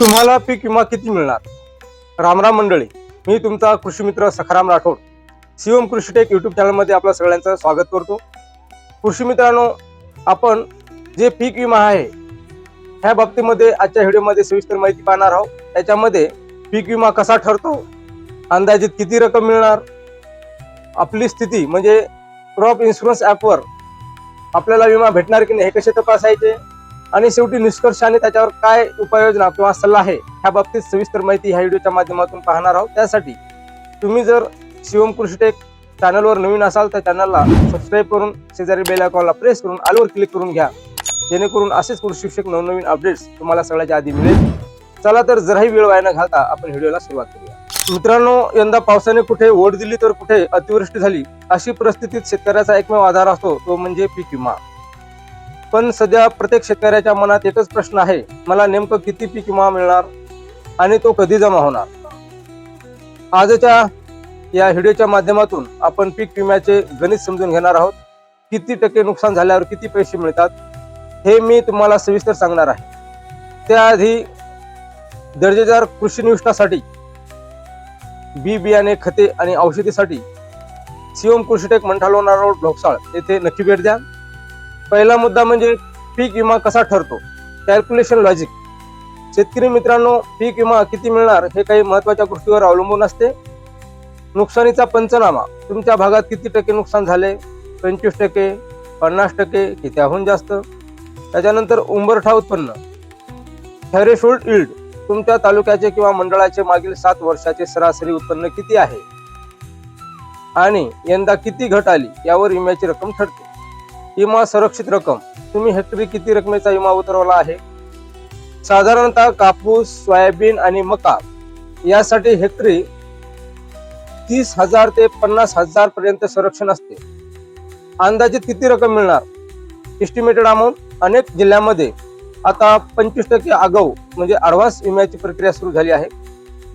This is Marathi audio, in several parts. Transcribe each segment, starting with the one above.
तुम्हाला पीक विमा किती मिळणार? रामराम मंडळी मी तुमचा कृषी मित्र सखाराम राठोड शिवम कृषीटेक युट्यूब चॅनलमध्ये आपलं सगळ्यांचं स्वागत करतो. कृषी मित्रांनो आपण जे पीक विमा आहे ह्या बाबतीमध्ये आजच्या व्हिडिओमध्ये सविस्तर माहिती पाहणार आहोत. त्याच्यामध्ये पीक विमा कसा ठरतो अंदाजित किती रक्कम मिळणार आपली स्थिती म्हणजे क्रॉप इन्शुरन्स ॲपवर आपल्याला विमा भेटणार की नाही हे कसे तपासायचे आणि शेवटी निष्कर्षाने त्याच्यावर काय उपाययोजना किंवा सल्ला आहे ह्या बाबतीत सविस्तर माहिती ह्या व्हिडिओच्या माध्यमातून पाहणार आहोत. त्यासाठी तुम्ही जर शिवम कृषीटेक चॅनलवर नवीन असाल तर चॅनलला सबस्क्राईब करून शेजारी बेल आयकॉनला प्रेस करून आलवर क्लिक करून घ्या. जेणेकरून असेच कृषी शिक्षक नवनवीन अपडेट्स तुम्हाला सगळ्याच्या आधी मिळेल. चला तर जराही वेळ वाया न घालता आपण व्हिडिओला सुरुवात करूया. मित्रांनो यंदा पावसाने कुठे ओढ दिली तर कुठे अतिवृष्टी झाली अशी परिस्थितीत शेतकऱ्याचा एकमेव आधार असतो तो म्हणजे पीक विमा. पण सध्या प्रत्येक शेतकऱ्याच्या मनात एकच प्रश्न आहे मला नेमकं किती पीक विमा मिळणार आणि तो कधी जमा होणार? आजच्या या व्हिडिओच्या माध्यमातून आपण पीक विम्याचे गणित समजून घेणार आहोत. किती टक्के नुकसान झाल्यावर किती पैसे मिळतात हे मी तुम्हाला सविस्तर सांगणार आहे. त्याआधी दर्जेदार कृषी निविष्ठासाठी बी बियाणे खते आणि औषधीसाठी शिवम कृषीटेक मंठालोना रोड ढोकसाळ येथे नक्की भेट द्या. पहिला मुद्दा म्हणजे पीक विमा कसा ठरतो? कॅल्क्युलेशन लॉजिक शेतकरी मित्रांनो पीक विमा किती मिळणार हे काही महत्त्वाच्या गोष्टीवर अवलंबून असते. नुकसानीचा पंचनामा. तुमच्या भागात किती टक्के नुकसान झाले? पंचवीस टक्के पन्नास टक्के की त्याहून जास्त? त्याच्यानंतर उंबरठा उत्पन्न. थॅरेशोल्ड इल्ड तुमच्या तालुक्याचे किंवा मंडळाचे मागील सात वर्षाचे सरासरी उत्पन्न किती आहे? आणि यंदा किती घट आली? यावर विम्याची रक्कम ठरते. विमा संरक्षित रक्कम. तुम्ही हेक्टरी किती रकमेचा विमा उतरवला आहे? साधारणतः कापूस सोयाबीन आणि मका यासाठी हेक्टरी तीस हजार ते पन्नास हजार पर्यंत संरक्षण असते. अंदाजित किती रक्कम मिळणार? एस्टिमेटेड अमाऊंट अनेक जिल्ह्यामध्ये आता पंचवीस टक्के आगाऊ म्हणजे ॲडव्हान्स विम्याची प्रक्रिया सुरू झाली आहे.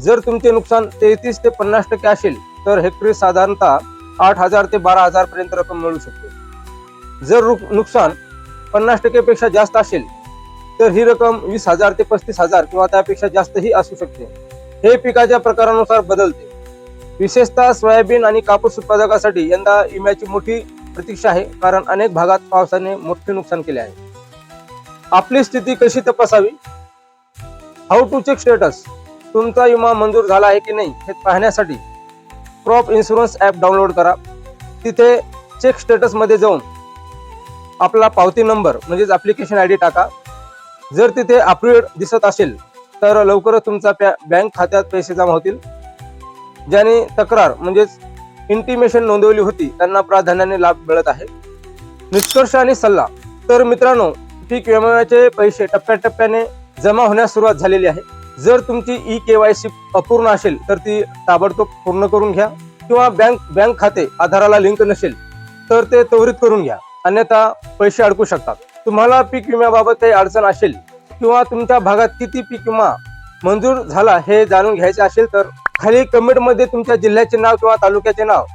जर तुमचे नुकसान तेहतीस ते पन्नास टक्के असेल तर हेक्टरी साधारणतः आठ हजार ते बारा हजार पर्यंत रक्कम मिळू शकते. जर नुकसान पन्नास टक्केपेक्षा जास्त असेल तर ही रक्कम वीस हजार ते पस्तीस हजार किंवा त्यापेक्षा जास्तही असू शकते. हे पिकाच्या प्रकारानुसार बदलते. विशेषतः सोयाबीन आणि कापूस उत्पादकासाठी यंदा विम्याची मोठी प्रतीक्षा आहे कारण अनेक भागात पावसाने मोठे नुकसान केले आहे. आपली स्थिती कशी तपासावी? हाऊ टू चेक स्टेटस तुमचा विमा मंजूर झाला आहे की नाही हे पाहण्यासाठी क्रॉप इन्शुरन्स ॲप डाउनलोड करा. तिथे चेक स्टेटसमध्ये जाऊन आपला पावती नंबर म्हणजेच ॲप्लिकेशन आय डी टाका. जर तिथे अप्रुव्ड दिसत असेल तर लवकरच तुमचा पॅ बँक खात्यात पैसे जमा होतील. ज्याने तक्रार म्हणजेच इंटिमेशन नोंदवली होती त्यांना प्राधान्याने लाभ मिळत आहे. निष्कर्ष आणि सल्ला. तर मित्रांनो पीक विम्याचे पैसे टप्प्याटप्प्याने जमा होण्यास सुरुवात झालेली आहे. जर तुमची ई के वाय सी अपूर्ण असेल तर ती ताबडतोब पूर्ण करून घ्या. किंवा बँक बँक खाते आधाराला लिंक नसेल तर ते त्वरित करून घ्या. अन्यथा पैसे अडकू शकतात. तुम्हाला पीक विम्याबाबत काही अडचण असेल किंवा तुमच्या भागात किती पीक विमा मंजूर झाला हे जाणून घ्यायचे असेल तर खाली कमेंटमध्ये तुमच्या जिल्ह्याचे नाव किंवा तालुक्याचे नाव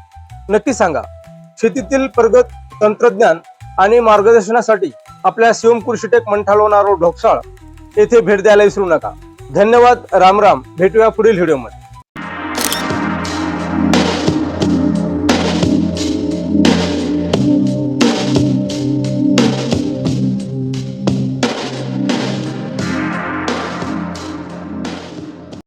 नक्की सांगा. शेतीतील प्रगत तंत्रज्ञान आणि मार्गदर्शनासाठी आपल्या शिवम कृषीटेक मंठालोना रोड ढोकसाळ येथे भेट द्यायला विसरू नका. धन्यवाद. राम राम. भेटूया पुढील व्हिडिओमध्ये